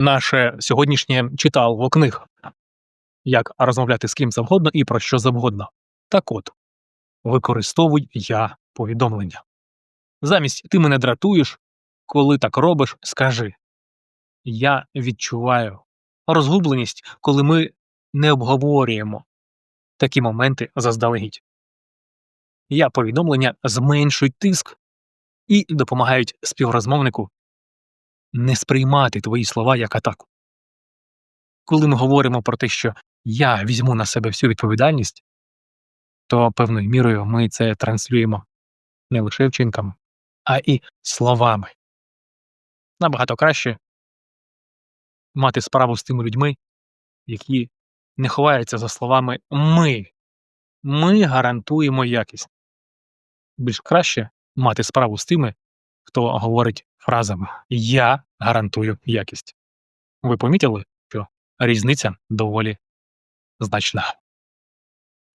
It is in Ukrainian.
наше сьогоднішнє читалово книг. Як розмовляти з ким завгодно і про що завгодно. Так от, використовуй я повідомлення. Замість ти мене дратуєш, коли так робиш, скажи Я відчуваю розгубленість, коли ми не обговорюємо такі моменти заздалегідь. Я повідомлення зменшують тиск і допомагають співрозмовнику не сприймати твої слова як атаку. Коли ми говоримо про те, що я візьму на себе всю відповідальність, то певною мірою ми це транслюємо не лише вчинками, а і словами. Набагато краще мати справу з тими людьми, які не ховаються за словами ми. Ми гарантуємо якість. Більш краще мати справу з тими, хто говорить фразами Я гарантую якість. Ви помітили, що різниця доволі значна.